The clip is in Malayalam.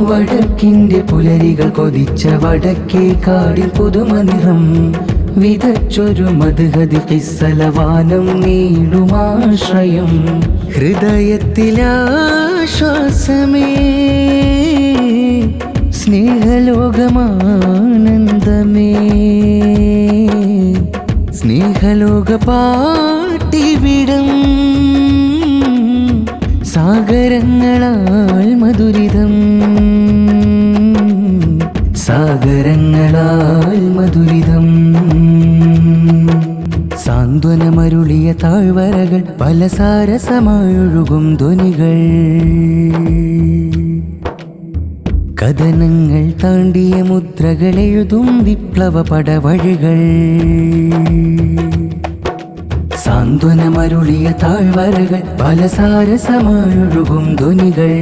വടക്കിന്റെ പുലരികൾ കൊതിച്ച വടക്കേ കാടിൽ പുതുമ നിറം. വിതച്ചൊരു മധുഗതി പിസ്സലവാനം നീളുമാശ്രയം ഹൃദയത്തിലാശ്വാസമേ സ്നേഹലോകമാനന്ദമേ. സ്നേഹലോക പാട്ടിവിടം സാഗരങ്ങളാൽ മധുരിതം. സാഗരങ്ങളാൽ മധുരിതം. സാന്ത്വനമരുളിയ താഴ്വരകൾ പല സാരസമായൊഴുകും ധ്വനികൾ. കഥനങ്ങൾ താണ്ടിയ മുദ്രകൾ എഴുതും വിപ്ലവ പടവഴികൾ സാന്ത്വനമരുളിയ താഴ്വരകൾ പല സാരസമായൊഴുകും ധ്വനികൾ.